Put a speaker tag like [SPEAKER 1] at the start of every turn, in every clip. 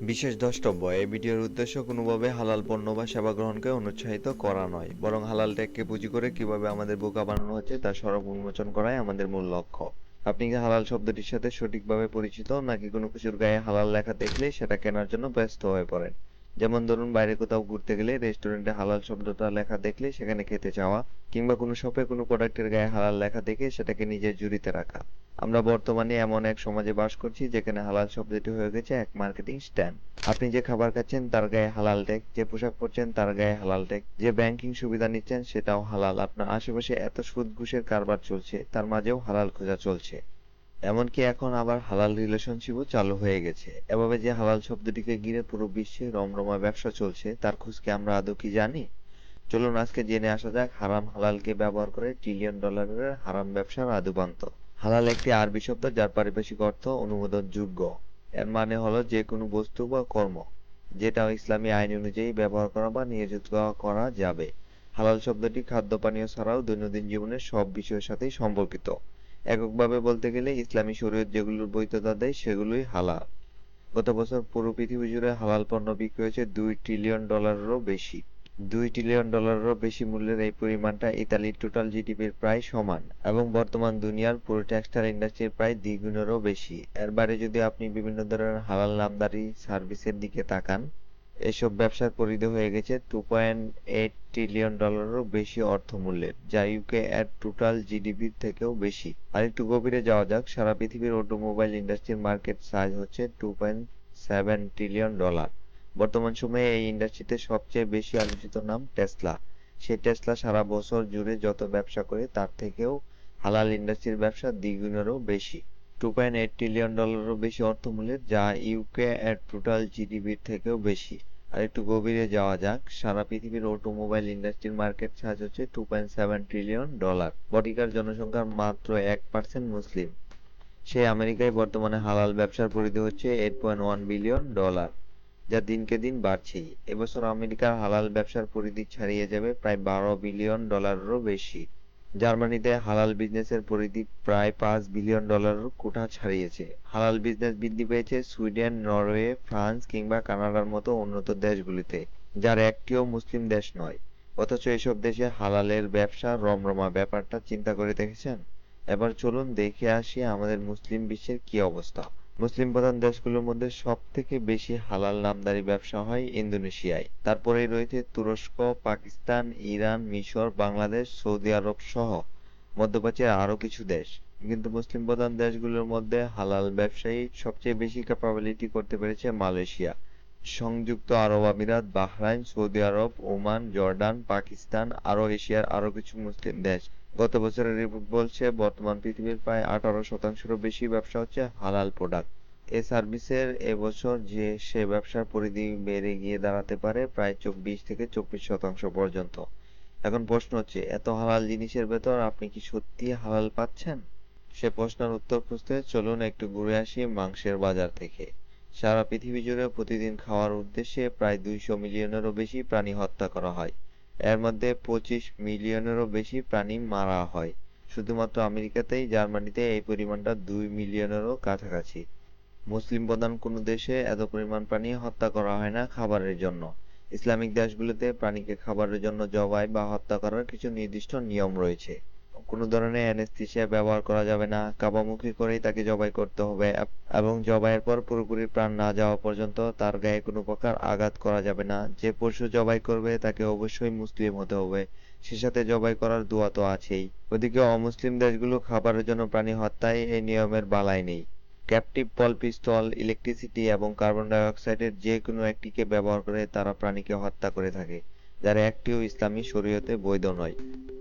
[SPEAKER 1] বিশেষ দ্রষ্টব্য, এই ভিডিওর উদ্দেশ্য কোনোভাবে হালাল পণ্য বা সেবা গ্রহণকে অনুৎসাহিত করা নয়, বরং হালাল ট্যাগকে পুঁজি করে কীভাবে আমাদের বোকা বানানো হচ্ছে তার সরব উন্মোচন করাই আমাদের মূল লক্ষ্য। আপনি কি হালাল শব্দটির সাথে সঠিকভাবে পরিচিত, নাকি কোনো কিছুর গায়ে হালাল লেখা দেখলে সেটা কেনার জন্য ব্যস্ত হয়ে পড়েন? যেমন ধরুন বাইরে কোথাও ঘুরতে গেলে রেস্টুরেন্টে হালাল শব্দটা লেখা দেখলে সেখানে খেতে চাওয়া কিংবা কোনো শপে কোনো প্রোডাক্টের গায়ে হালাল লেখা দেখে সেটাকে নিজের জুড়িতে রাখা। আমরা বর্তমানে এমন এক সমাজে বাস করছি যেখানে হালাল শব্দটি হয়ে গেছে এক মার্কেটিং স্ট্যান্ড আপনি যে খাবার খাচ্ছেন তার গায়ে হালাল ট্যাগ যে পোশাক পরছেন তার গায়ে হালাল ট্যাগ যে ব্যাংকিং সুবিধা নিচ্ছেন সেটাও হালাল। আপনার আশেপাশে এত সুদ ঘুষের কারবার চলছে, তার মাঝেও হালাল খোঁজা চলছে। এমনকি এখন আবার হালাল রিলেশনশিপও চালু হয়ে গেছে। এভাবে যে হালাল শব্দটিকে ঘিরে পুরো বিশ্বে রমরমা ব্যবসা চলছে, তার খোঁজকে আমরা আদৌ কি জানি? চলুন আজকে জেনে আসা যাক হারাম হালালকে ব্যবহার করে ট্রিলিয়ন ডলারের হারাম ব্যবসার আদুবান্ত। হালাল একটি আরবি শব্দ যার পারিভাষিক অর্থ অনুমোদনযোগ্য। এর মানে হলো যে কোনো বস্তু বা কর্ম, যেটা ইসলামী আইন অনুযায়ী ব্যবহার করা বা নিয়োজিত করা যাবে। হালাল শব্দটি খাদ্য পানীয় ছাড়াও দৈনন্দিন জীবনের সব বিষয়ের সাথেই সম্পর্কিত। এককভাবে বলতে গেলে ইসলামী শরীয়ত যেগুলোর বৈধতা দেয়, সেগুলোই হালাল। গত বছর পুরো পৃথিবী জুড়ে হালাল পণ্য বিক্রি হয়েছে দুই ট্রিলিয়ন ডলারেরও বেশি। দুই ট্রিলিয়ন ডলারেরও বেশি মূল্যের এই পরিমাণটা ইতালির টোটাল জিডিপির প্রায় সমান এবং বর্তমান দুনিয়ার পুরো টেক্সটাইল ইন্ডাস্ট্রির প্রায় দ্বিগুণেরও বেশি। এর বাইরে যদি আপনি বিভিন্ন ধরনের হালাল নামদারি সার্ভিসের দিকে তাকান এসব ব্যবসার পরিধি হয়ে গেছে। টু পয়েন্ট এইট ট্রিলিয়ন ডলারেরও বেশি অর্থমূল্যের, যা ইউকে এর টোটাল জিডিপির থেকেও বেশি। আর একটু গভীরে যাওয়া যাক, সারা পৃথিবীর অটোমোবাইল ইন্ডাস্ট্রির মার্কেট সাইজ হচ্ছে two point seven trillion dollar বর্তমান সময়ে এই ইন্ডাস্ট্রিতে সবচেয়ে বেশি আলোচিত নাম টেসলা সেই টেসলা সারা বছর জুড়ে যত ব্যবসা করে, তার থেকেও হালাল ইন্ডাস্ট্রির ব্যবসা দ্বিগুণেরও বেশি। টু পয়েন্ট এইট ট্রিলিয়ন ডলারেরও বেশি অর্থমূল্যের যা ইউকে এর টোটাল জিডিপির থেকেও বেশি। আর একটু গভীরে যাওয়া যাক, সারা পৃথিবীর অটোমোবাইল ইন্ডাস্ট্রির মার্কেট সাইজ হচ্ছে two point seven trillion dollar বডিকার জনসংখ্যার মাত্র এক পার্সেন্ট মুসলিম। সেই আমেরিকায় বর্তমানে হালাল ব্যবসার পরিধি হচ্ছে eight point one billion dollar যা দিনকে দিন বাড়ছেই। এবছর আমেরিকার হালাল ব্যবসার পরিধি ছাড়িয়ে যাবে প্রায় বারো বিলিয়ন ডলারেরও বেশি। জার্মানিতে হালাল বিজনেসের পরিধি প্রায় পাঁচ বিলিয়ন ডলারের কোঠা ছাড়িয়েছে। হালাল বিজনেস বৃদ্ধি পেয়েছে সুইডেন, নরওয়ে, ফ্রান্স কিংবা কানাডার মতো উন্নত দেশগুলিতে, যার একটিও মুসলিম দেশ নয়। অথচ এসব দেশে হালালের ব্যবসা রমরমা ব্যাপারটা চিন্তা করে দেখেছেন? এবার চলুন দেখে আসি আমাদের মুসলিম বিশ্বের কি অবস্থা। মুসলিম প্রধান দেশগুলোর মধ্যে সব থেকে বেশি হালাল নামদারি ব্যবসা হয় ইন্দোনেশিয়ায়। তারপরেই রয়েছে তুরস্ক, পাকিস্তান, ইরান, মিশর, বাংলাদেশ, সৌদি আরব সহ মধ্যপ্রাচ্যের আরও কিছু দেশ। কিন্তু মুসলিম প্রধান দেশগুলোর মধ্যে হালাল ব্যবসায়ী সবচেয়ে বেশি ক্যাপাবিলিটি করতে পেরেছে মালয়েশিয়া। সংযুক্ত আরব আমিরাত, বাহরাইন, সৌদি আরব, ওমান, জর্ডান, পাকিস্তান, আরও এশিয়ার আরও কিছু মুসলিম দেশ। গত বছরের রিপোর্ট বলছে বর্তমান পৃথিবীর প্রায় আঠারো শতাংশেরও বেশি ব্যবসা হচ্ছে হালাল প্রোডাক্ট এ সার্ভিসের এবছর যে সে ব্যবসার পরিধি বেড়ে গিয়ে দাঁড়াতে পারে প্রায় চব্বিশ থেকে চব্বিশ শতাংশ পর্যন্ত। এখন প্রশ্ন হচ্ছে, এত হালাল জিনিসের ভেতর আপনি কি সত্যি হালাল পাচ্ছেন? সে প্রশ্নের উত্তর খুঁজতে চলুন একটু ঘুরে আসি মাংসের বাজার থেকে। সারা পৃথিবী জুড়ে প্রতিদিন খাওয়ার উদ্দেশ্যে প্রায় দুইশো মিলিয়নেরও বেশি প্রাণী হত্যা করা হয়। এর মধ্যে পঁচিশ মিলিয়নেরও বেশি প্রাণী মারা হয়। শুধুমাত্র আমেরিকাতেই জার্মানিতে এই পরিমাণটা দুই মিলিয়নেরও কাছাকাছি। মুসলিম প্রধান কোনো দেশে এত পরিমাণ প্রাণী হত্যা করা হয় না খাবারের জন্য। ইসলামিক দেশগুলোতে প্রাণীকে খাবারের জন্য জবাই বা হত্যা করার কিছু নির্দিষ্ট নিয়ম রয়েছে। কোনো ধরনের অ্যানেস্থেসিয়া ব্যবহার করা যাবে না। কাবামুখী করেই তাকে জবাই করতে হবে এব- জবাইয়ের পর পুরোপুরি প্রাণ না যাওয়া পর্যন্ত তার গায়ে কোনো প্রকার আঘাত করা যাবে না। যে পশু জবাই করবে তাকে অবশ্যই মুসলিম হতে হবে। সে সাথে জবাই করার দোয়া তো আছেই। ওদিকে অমুসলিম দেশগুলো খাবারের জন্য প্রাণী হত্যায় এই নিয়মের বালাই নেই। ক্যাপটিভ বল পিস্তল ইলেকট্রিসিটি এবং কার্বন ডাই অক্সাইডের যে কোনো একটিকে ব্যবহার করে তারা প্রাণীকে হত্যা করে থাকে। যার একটিও ইসলামী শরীয়তে বৈধ নয়।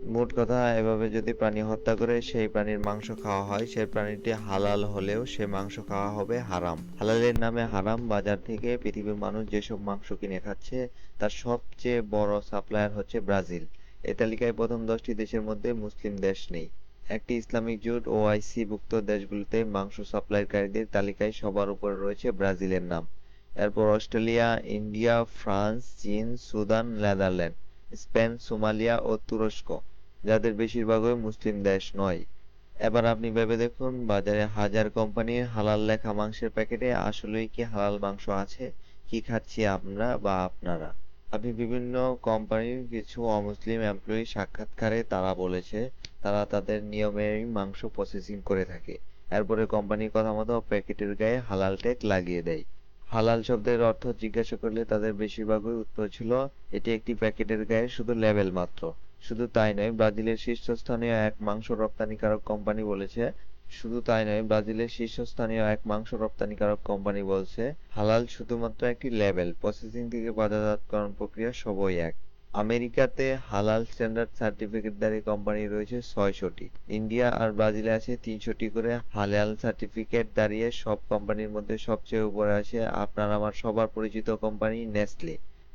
[SPEAKER 1] মোট কথা, এভাবে যদি প্রাণী হত্যা করে সেই প্রাণীর মাংস খাওয়া হয়, সেই প্রাণীটি হালাল হলেও সে মাংস খাওয়া হবে হারাম। হালালের নামে হারাম, বাজার থেকে পৃথিবীর মানুষ যেসব মাংস কিনে খাচ্ছে, তার সবচেয়ে বড় সাপ্লায়ার হচ্ছে ব্রাজিল। এই তালিকায় প্রথম দশটি দেশের মধ্যে মুসলিম দেশ নেই। একটি ইসলামিক জোট ওআইসি ভুক্ত দেশগুলোতে মাংস সাপ্লাইকারীদের তালিকায় সবার উপরে রয়েছে ব্রাজিলের নাম। এরপর অস্ট্রেলিয়া, ইন্ডিয়া, ফ্রান্স, চীন, সুদান, নেদারল্যান্ড, স্পেন, সোমালিয়া ও তুরস্ক, যাদের বেশিরভাগই মুসলিম দেশ নয়। এবার আপনি ভেবে দেখুন, বাজারে হাজার কোম্পানির হালাল লেখা মাংসের প্যাকেটে আসলেই কি হালাল মাংস আছে, কি খাচ্ছি আমরা বা আপনারা? আপনি বিভিন্ন কোম্পানির কিছু অমুসলিম এমপ্লয়ি সাক্ষাৎকারে তারা বলেছে, তারা তাদের নিয়মেই মাংস প্রসেসিং করে থাকে। এরপরে কোম্পানির কথা মতো প্যাকেটের গায়ে হালাল ট্যাগ লাগিয়ে দেয়। হালাল শব্দের অর্থ জিজ্ঞাসা করলে তাদের বেশিরভাগই উত্তর ছিল, এটি একটি প্যাকেটের গায়ে শুধু লেবেল মাত্র। শুধু তাই নয়, ব্রাজিলের শীর্ষস্থানীয় এক মাংস রপ্তানিকারক কোম্পানি বলেছে, শুধু তাই নয়, ব্রাজিলের শীর্ষস্থানীয় এক মাংস রপ্তানিকারক কোম্পানি বলছে, হালাল শুধুমাত্র একটি লেবেল, প্রসেসিং থেকে বাজারজাতকরণ প্রক্রিয়া সবই এক। আমেরিকাতে হালাল স্ট্যান্ডার্ড সার্টিফিকেটধারী কোম্পানি রয়েছে ছয়শটি। ইন্ডিয়া আর ব্রাজিলে আছে তিনশোটি করে হালাল সার্টিফিকেট দাঁড়িয়ে সব কোম্পানির মধ্যে সবচেয়ে উপরে আছে আপনার আমার সবার পরিচিত কোম্পানি নেসলে,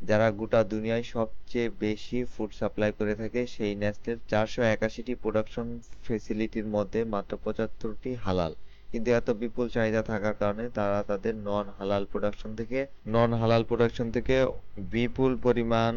[SPEAKER 1] যারা গোটা দুনিয়ায় সবচেয়ে বেশি ফুড সাপ্লাই করে থাকে। সেই নেসলের চারশো একাশিটি প্রোডাকশন ফেসিলিটির মধ্যে মাত্র পঁচাত্তরটি হালাল। কিন্তু এত বিপুল চাহিদা থাকার কারণে তারা তাদের নন হালাল প্রোডাকশন থেকে নন হালাল প্রোডাকশন থেকে বিপুল পরিমাণ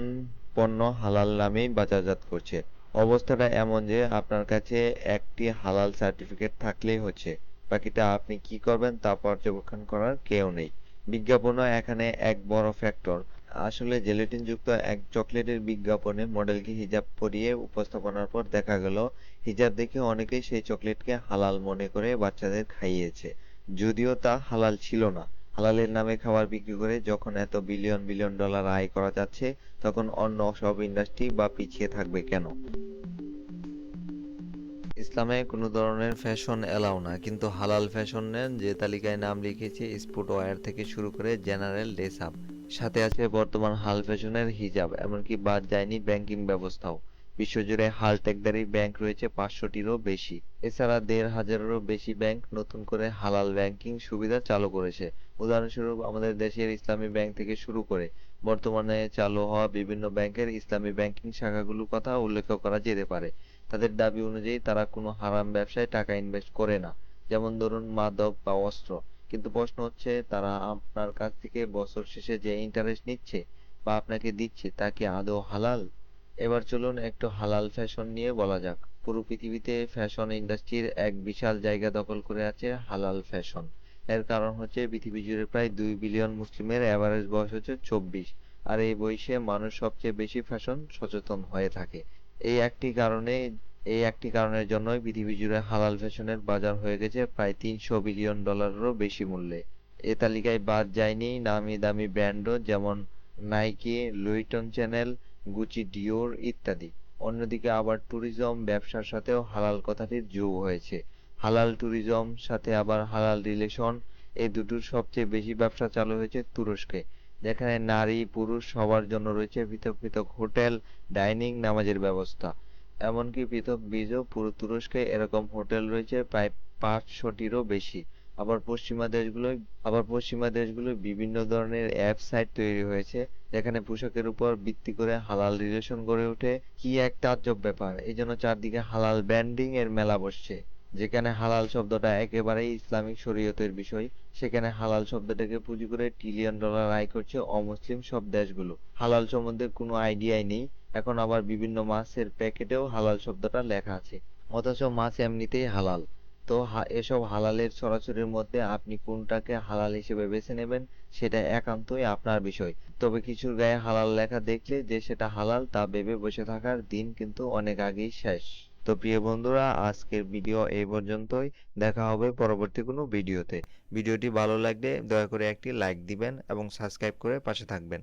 [SPEAKER 1] পণ্য হালাল নামেই বাজারজাত করছে। অবস্থাটা এমন যে, আপনার কাছে একটি হালাল সার্টিফিকেট থাকলেই হচ্ছে। বাকিটা আপনি কি করবেন তা পর্যবেক্ষণ করার কেউ নেই। বিজ্ঞাপনও এখানে এক বড় ফ্যাক্টর আসলে জেলেটিন যুক্ত এক চকলেটের বিজ্ঞাপনে মডেলকে হিজাব পরিয়ে উপস্থাপনার পর দেখা গেল, হিজাব দেখে অনেকেই সেই চকলেটকে হালাল মনে করে বাচ্চাদের খাইয়েছে। যদিও তা হালাল ছিল না। হালালের নামে খাবার বিক্রি করে যখন এত বিলিয়ন বিলিয়ন ডলার আয় করা যাচ্ছে, তখন অন্য সব ইন্ডাস্ট্রি বা পিছিয়ে থাকবে কেন? ইসলামে কোনো ধরনের ফ্যাশন এলাও না, কিন্তু হালাল ফ্যাশনের যে তালিকায় নাম লিখেছে স্পোর্ট ওয়্যার থেকে শুরু করে জেনারেল ড্রেস আপ সাথে আছে বর্তমান হাল ফ্যাশনের হিজাব, এমনকি বাদ যায়নি ব্যাংকিং ব্যবস্থাও। বিশ্বজুড়ে হাল টেকদারি ব্যাংক রয়েছে পাঁচশোটিরও বেশি। এছাড়া দেড় হাজারেরও বেশি ব্যাংক নতুন করে হালাল ব্যাংকিং সুবিধা চালু করেছে। উদাহরণস্বরূপ, আমাদের দেশের ইসলামী ব্যাংক থেকে শুরু করে বর্তমানে চালু হওয়া বিভিন্ন ব্যাংকের ইসলামী ব্যাংকিং শাখাগুলোর কথা উল্লেখ করা যেতে পারে। তাদের দাবি অনুযায়ী, তারা কোনো হারাম ব্যবসায় টাকা ইনভেস্ট করে না। যেমন ধরুন, মাদক বা অস্ত্র। কিন্তু প্রশ্ন হচ্ছে, তারা আপনার কাছ থেকে বছর শেষে যে ইন্টারেস্ট নিচ্ছে বা আপনাকে দিচ্ছে, তা কি আদৌ হালাল? এবার চলুন একটু হালাল ফ্যাশন নিয়ে বলা যাক। পুরো পৃথিবীতে ফ্যাশন ইন্ডাস্ট্রির এক বিশাল জায়গা দখল করে আছে হালাল ফ্যাশন এর কারণ হচ্ছে পৃথিবী জুড়ে প্রায় দুই বিলিয়ন মুসলিমের অ্যাভারেজ বয়স হচ্ছে চব্বিশ। আর এই বয়সে মানুষ সবচেয়ে বেশি ফ্যাশন সচেতন হয়ে থাকে। এই একটি কারণে, এই একটি কারণের জন্যই পৃথিবী জুড়ে হালাল ফ্যাশনের বাজার হয়ে গেছে প্রায় তিনশো বিলিয়ন ডলারেরও বেশি মূল্যে। এ তালিকায় বাদ যায়নি নামি দামি ব্র্যান্ডও যেমন Nike Louis Vuitton Chanel Gucci Dior ইত্যাদি। অন্যদিকে আবার ট্যুরিজম ব্যবসার সাথেও হালাল কথাটির যোগ হয়েছে। হালাল ট্যুরিজম সাথে আবার হালাল রিলেশন এই দুটোর সবচেয়ে বেশি ব্যবসা চালু হয়েছে তুরস্কে। যেখানে নারী, পুরুষ সবার জন্য রয়েছে পৃথক পৃথক হোটেল, ডাইনিং, নামাজের ব্যবস্থা। এমনকি পৃথক বীজও পুরো তুরস্কে এরকম হোটেল রয়েছে প্রায় পাঁচশোটিরও বেশি। আবার পশ্চিমা দেশগুলোয়, আবার পশ্চিমা দেশগুলোয় বিভিন্ন ধরনের অ্যাপ সাইট তৈরি হয়েছে, যেখানে পোশাকের উপর ভিত্তি করে হালাল রিলেশন গড়ে ওঠে। কি এক তাজ্জব ব্যাপার, এই জন্য চারদিকে হালাল ব্র্যান্ডিং এর মেলা বসছে, যেখানে হালাল শব্দটা একেবারেই ইসলামিক শরীয়তের বিষয়, সেখানে হালাল শব্দটাকে পুঁজি করে ট্রিলিয়ন ডলার আয় করছে অমুসলিম সব দেশগুলো। হালাল সম্বন্ধে কোনো আইডিয়াই নেই, এখন আবার বিভিন্ন মাছের প্যাকেটেও হালাল শব্দটা লেখা আছে, অথচ মাছ এমনিতেই হালাল। তো এসব হালালের ছড়াছড়ির মধ্যে আপনি কোনটাকে হালাল হিসেবে বেছে নেবেন সেটা একান্তই আপনার বিষয়। তবে কিছুর গায়ে হালাল লেখা দেখলে যে সেটা হালাল তা ভেবে বসে থাকার দিন কিন্তু অনেক আগেই শেষ। তো প্রিয় বন্ধুরা, আজকের ভিডিও এই পর্যন্তই। দেখা হবে পরবর্তী কোনো ভিডিওতে। ভিডিওটি ভালো লাগলে দয়া করে একটি লাইক দিবেন এবং সাবস্ক্রাইব করে পাশে থাকবেন।